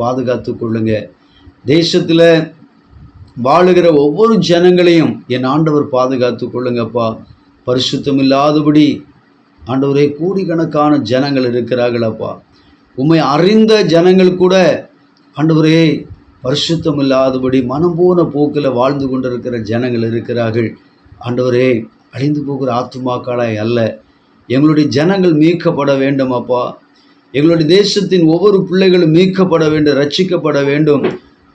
பாதுகாத்து கொள்ளுங்க. தேசத்தில் வாழுகிற ஒவ்வொரு ஜனங்களையும் என் ஆண்டவர் பாதுகாத்து கொள்ளுங்கப்பா. பரிசுத்தம் இல்லாதபடி ஆண்டவரே கோடிக்கணக்கான ஜனங்கள் இருக்கிறார்களப்பா. உண்மை அறிந்த ஜனங்கள் கூட ஆண்டவரே பரிசுத்தம் இல்லாதபடி மனம் போன போக்கில் வாழ்ந்து கொண்டிருக்கிற ஜனங்கள் இருக்கிறார்கள். ஆண்டவரே அழிந்து போகிற ஆத்துமாக்களாய் அல்ல. எங்களுடைய ஜனங்கள் மீட்கப்பட வேண்டும் அப்பா எங்களுடைய தேசத்தின் ஒவ்வொரு பிள்ளைகளும் மீட்கப்பட வேண்டும் ரட்சிக்கப்பட வேண்டும்.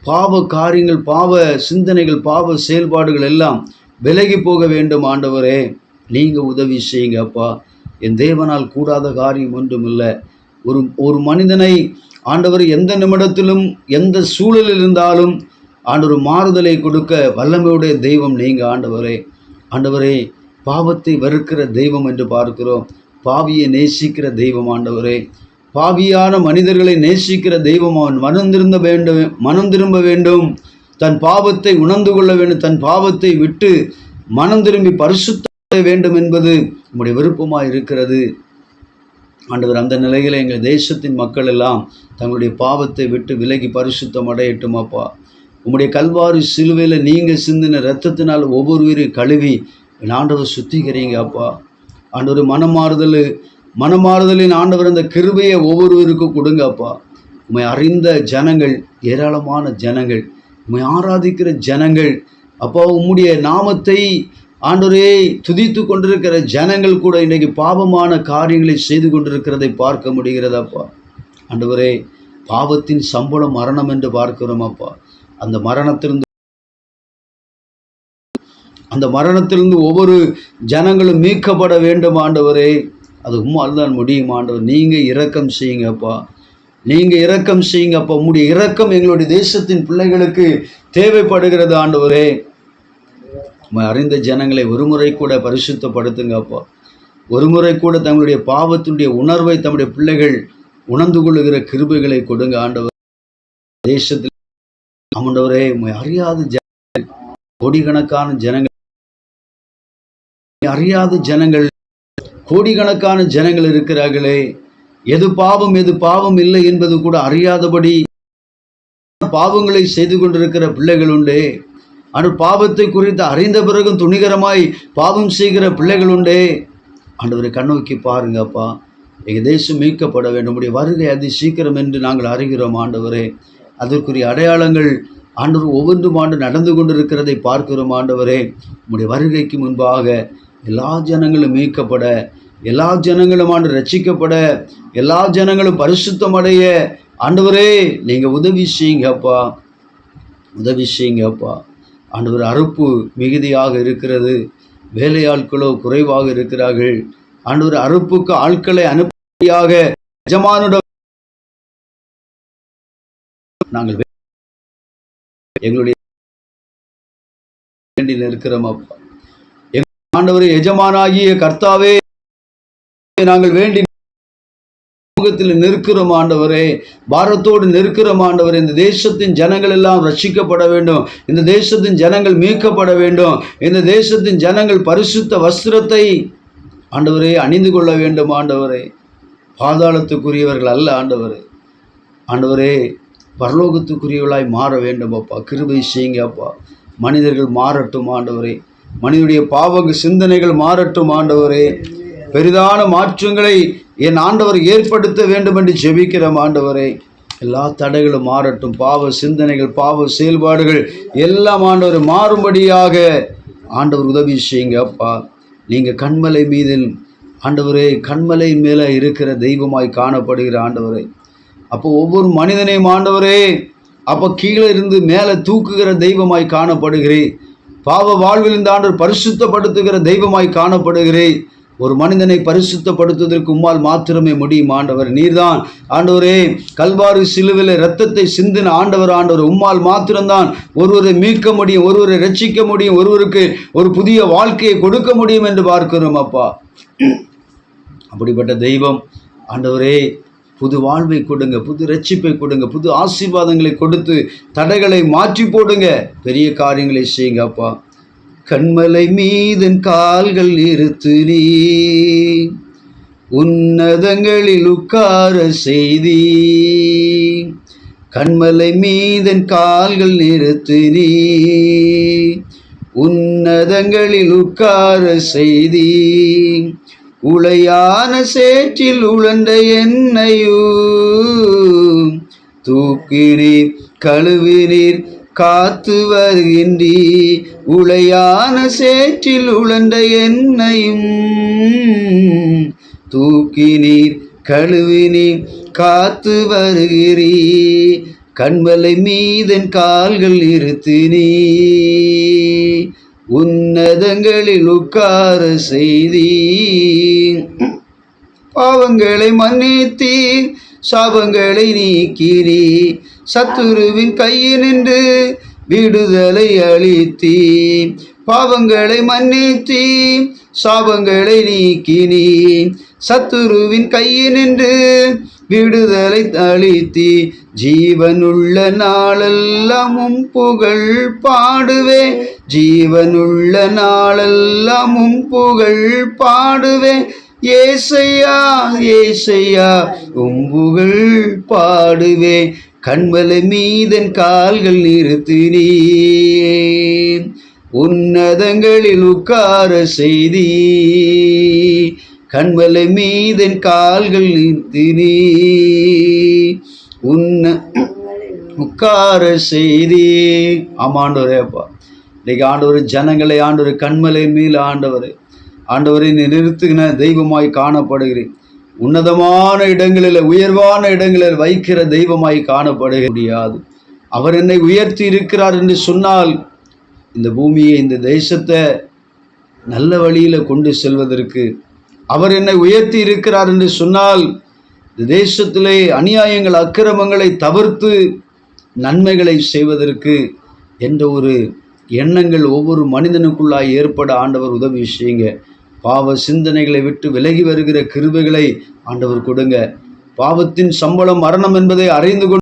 பாவ காரியங்கள் பாவ சிந்தனைகள் பாவ செயல்பாடுகள் எல்லாம் விலகி போக வேண்டும் ஆண்டவரே. நீங்கள் உதவி செய்யுங்க அப்பா. என் தேவனால் கூடாத காரியம் ஒன்றும் இல்லை ஒரு ஒரு மனிதனை ஆண்டவர் எந்த நிமிடத்திலும் எந்த சூழலில் இருந்தாலும் ஆண்டவர் மாறுதலை கொடுக்க வல்லமையுடைய தெய்வம் நீங்கள் ஆண்டவரே. ஆண்டவரே பாவத்தை வெறுக்கிற தெய்வம் என்று பார்க்கிறோம். பாவியை நேசிக்கிற தெய்வம் ஆண்டவரே. பாவியான மனிதர்களை நேசிக்கிற தெய்வம் அவன் மனம் திரும்ப வேண்டும். மனம் திரும்ப வேண்டும் தன் பாவத்தை உணர்ந்து கொள்ள வேண்டும் தன் பாவத்தை விட்டு மனம் திரும்பி பரிசுத்த வேண்டும் என்பது நம்முடைய விருப்பமாக இருக்கிறது. ஆண்டவர் அந்த நிலையில் எங்கள் தேசத்தின் மக்கள் எல்லாம் தங்களுடைய பாவத்தை விட்டு விலகி பரிசுத்தம் அடையட்டும் அப்பா. உம்முடைய கல்வாரி சிலுவையில் நீங்கள் சிந்தின ரத்தத்தினால் ஒவ்வொரு உயிரையும் கழுவி ஆண்டவர் சுத்திக்கிறீங்க அப்பா. ஆண்டவர் மனமாறுதல் மனமாறுதலின் ஆண்டவர் அந்த கிருபையை ஒவ்வொருவருக்கும் கொடுங்கப்பா. உண்மை அறிந்த ஜனங்கள் ஏராளமான ஜனங்கள் உண்மை ஆராதிக்கிற ஜனங்கள் அப்பா உம்முடைய நாமத்தை ஆண்டோரே துதித்து கொண்டிருக்கிற ஜனங்கள் கூட இன்றைக்கு பாவமான காரியங்களை செய்து கொண்டிருக்கிறதை பார்க்க முடிகிறது அப்பா ஆண்டவரே பாவத்தின் சம்பளம் மரணம் என்று பார்க்கிறோம் அப்பா அந்த மரணத்திலிருந்து அந்த மரணத்திலிருந்து ஒவ்வொரு ஜனங்களும் மீட்கப்பட வேண்டும் ஆண்டவரே? அது உம்மால் தான் முடியும் ஆண்டவர்? நீங்கள் இரக்கம் செய்யுங்கப்பா. நீங்கள் இரக்கம் செய்யுங்கப்பா. உங்களுடைய இரக்கம் எங்களுடைய தேசத்தின் பிள்ளைகளுக்கு தேவைப்படுகிறது ஆண்டவரே. உம்மை அறிந்த ஜனங்களை ஒருமுறை கூட பரிசுத்தப்படுத்துங்கப்பா. ஒருமுறை கூட தங்களுடைய பாவத்தினுடைய உணர்வை தம்முடைய பிள்ளைகள் உணர்ந்து கொள்ளுகிற கிருபைகளை கொடுங்க ஆண்டவர். தேசத்தில் ஆண்டவரே உம்மை அறியாத ஜனங்கள் கோடிக்கணக்கான ஜனங்கள் அறியாத ஜனங்கள் கோடிக்கணக்கான ஜனங்கள் இருக்கிறார்களே எது பாவம் எது பாவம் இல்லை என்பது கூட அறியாதபடி பாவங்களை செய்து கொண்டிருக்கிற பிள்ளைகள் உண்டே. ஆனால் பாவத்தை குறித்து அறிந்த பிறகும் துணிகரமாய் பாவம் செய்கிற பிள்ளைகள் உண்டே. ஆண்டவரை கண்ணோக்கி பாருங்கப்பா எங்கள் தேசம் மீட்கப்பட வேண்டும். உடைய வருகை அதி சீக்கிரம் என்று நாங்கள் அறிகிறோம் ஆண்டவரே. அதற்குரிய அடையாளங்கள் ஆண்டவர் ஒவ்வொன்றும் ஆண்டு நடந்து கொண்டிருக்கிறதை பார்க்கிறோம் ஆண்டவரே. நம்முடைய வருகைக்கு முன்பாக எல்லா ஜனங்களும் மீட்கப்பட எல்லா ஜனங்களும் ஆண்டு ரட்சிக்கப்பட எல்லா ஜனங்களும் பரிசுத்தம் அடைய. ஆண்டவரே நீங்கள் உதவி செய்யுங்கப்பா உதவி செய்யுங்கப்பா ஆண்டவர் அறுப்பு மிகுதியாக இருக்கிறது. வேலையாட்களோ குறைவாக இருக்கிறார்கள். ஆண்டவர் அறுப்புக்கு ஆட்களை அனுப்பியாக எஜமானுடைய நாங்கள் எங்களுடைய வேண்டி இருக்கிறோம் அப்பா. ஆண்டவர் எஜமானாகிய கர்த்தாவே நாங்கள் வேண்டி சமூகத்தில் நிற்கிறோம் ஆண்டவரே. பாரத்தோடு நிற்கிறோம் ஆண்டவர். இந்த தேசத்தின் ஜனங்கள் எல்லாம் ரட்சிக்கப்பட வேண்டும். இந்த தேசத்தின் ஜனங்கள் மீட்கப்பட வேண்டும். இந்த தேசத்தின் ஜனங்கள் பரிசுத்த வஸ்திரத்தை ஆண்டவரே அணிந்து கொள்ள வேண்டும் ஆண்டவரே. பாதாளத்துக்குரியவர்கள் அல்ல ஆண்டவரே. ஆண்டவரே பரலோகத்துக்குரியவர்களாய் மாற வேண்டும் அப்பா. கிருபை செய்யுங்க அப்பா. மனிதர்கள் மாறட்டும் ஆண்டவரே. மனிதனுடைய பாவங்க சிந்தனைகள் மாறட்டும் ஆண்டவரே. பெரிதான மாற்றங்களை என் ஆண்டவர் ஏற்படுத்த வேண்டும் என்று ஜெபிக்கிறோம் ஆண்டவரை. எல்லா தடைகளும் மாறட்டும். பாவ சிந்தனைகள் பாவ செயல்பாடுகள் எல்லாம் ஆண்டவர் மாறும்படியாக ஆண்டவர் உதவி செய்யுங்க அப்பா. நீங்கள் கண்மலை மீதில் ஆண்டவரே கண்மலை மேலே இருக்கிற தெய்வமாய் காணப்படுகிற ஆண்டவரை. அப்போ ஒவ்வொரு மனிதனையும் ஆண்டவரே அப்போ கீழே இருந்து மேலே தூக்குகிற தெய்வமாய் காணப்படுகிறேன் பாவ வாழ்வில் இந்த ஆண்டவர் பரிசுத்தப்படுத்துகிற தெய்வமாய் காணப்படுகிறேன் ஒரு மனிதனை பரிசுத்தப்படுத்துவதற்கு உம்மால் மாத்திரமே முடியும் ஆண்டவர். நீர்தான். ஆண்டவரே கல்வாரி சிலுவில ரத்தத்தை சிந்தின ஆண்டவர் ஆண்டவர் உம்மால் மாத்திரம்தான் ஒருவரை மீட்க முடியும் ஒருவரை ரட்சிக்க முடியும் ஒருவருக்கு ஒரு புதிய வாழ்க்கையை கொடுக்க முடியும் என்று பார்க்கிறோம் அப்பா. அப்படிப்பட்ட தெய்வம் ஆண்டவரே புது வாழ்வை கொடுங்க புது ரட்சிப்பை கொடுங்க புது ஆசீர்வாதங்களை கொடுத்து தடைகளை மாற்றி போடுங்க. பெரிய காரியங்களை செய்யுங்க அப்பா. கண்மலை மீதன் கால்கள் இருத்து நீ உன்னதங்களில் உட்கார செய்தி. கண்மலை மீதன் கால்கள் நிறுத்து நீ உன்னதங்களில் உட்கார செய்தி. உளையான சேற்றில் உழந்த என்னையூ தூக்கினீர் கழுவினீர் காத்து வருகின்றி உளையான சேற்றில் உழந்த என்னையும் தூக்கினீர் கழுவினீர் காத்து வருகிறீ கண்மலை மீதன் கால்கள் நிறுத்து நீ உன்னதங்களில் உட்கார செய்தி பாவங்களை மன்னித்தீர் சாபங்களை நீக்கிறீ சத்துருவின் கையினின்று விடுதலை அளித்தீ பாவங்களை மன்னித்தீ சாபங்களை நீக்கினீ சத்துருவின் கையினின்று விடுதலை அளித்தி ஜீவனுள்ள நாளெல்லாமும் புகழ் பாடுவே ஜீவனுள்ள நாளெல்லாமும் புகழ் பாடுவே ஏசையா ஏசையா உம்புகள் பாடுவே கண்மலை மீதன் கால்கள் நிறுத்தினீ உன்னதங்களில் உட்கார செய்தி கண்மலை மீதன் கால்கள் நிறுத்தினே உன்ன உட்கார செய்தி ஆமாண்டவரேப்பா இன்னைக்கு ஆண்டவர் ஜனங்களை ஆண்டவர் கண்மலை மேல் ஆண்டவர் ஆண்டவரை நிறுத்துகின தெய்வமாய் காணப்படுகிறேன். உன்னதமான இடங்களில் உயர்வான இடங்களில் வைக்கிற தெய்வமாய் காணப்பட முடியாது. அவர் என்னை உயர்த்தி இருக்கிறார் என்று சொன்னால் இந்த பூமியை இந்த தேசத்தை நல்ல வழியில் கொண்டு செல்வதற்கு அவர் என்னை உயர்த்தி இருக்கிறார் என்று சொன்னால் இந்த தேசத்திலே அநியாயங்கள் அக்கிரமங்களை தவிர்த்து நன்மைகளை செய்வதற்கு என்ற ஒரு எண்ணங்கள் ஒவ்வொரு மனிதனுக்குள்ளாய் ஏற்பட ஆண்டவர் உதவி செய்யுங்க. பாவ சிந்தனைகளை விட்டு விலகி வருகிற கிருபைகளை ஆண்டவர் கொடுங்க. பாவத்தின் சம்பளம் மரணம் என்பதை அறிந்து கொண்டு